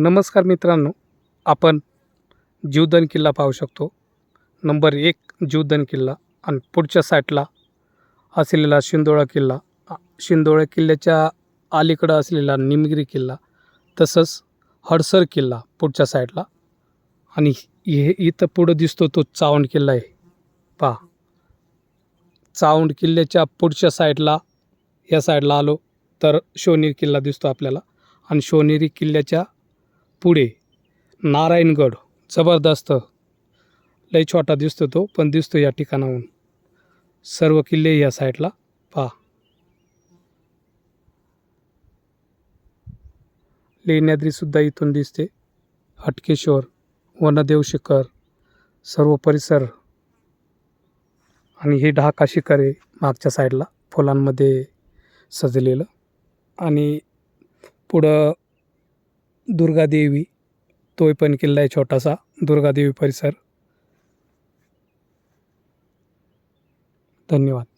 नमस्कार मित्रांनो आपण जीवदान किल्ला पाहू शकतो. नंबर एक जीवदान किल्ला आणि पुढच्या साईडला असलेला शिंदोळा किल्ला. शिंदोळा किल्ल्याच्या अलीकडं असलेला निमगिरी किल्ला तसंच हडसर किल्ला पुढच्या साईडला आणि हे इथं पुढं दिसतो तो चावंड किल्ला आहे. पहा चावंड किल्ल्याच्या पुढच्या साईडला या साईडला आलो तर शिवनेरी किल्ला दिसतो आपल्याला. आणि शोनेरी किल्ल्याच्या पुढे. नारायणगड जबरदस्त. लई छोटा दिसतो तो पण दिसतो या ठिकाणाहून. सर्व किल्ले या साईडला पहा. लेण्याद्रीसुद्धा इथून दिसते. हटकेश्वर वनदेव शिखर सर्व परिसर. आणि हे ढाका शिखर आहे मागच्या साईडला फुलांमध्ये सजलेलं. आणि पुढं दुर्गादेवी तोही पण किल्ला आहे छोटासा. दुर्गादेवी परिसर. धन्यवाद.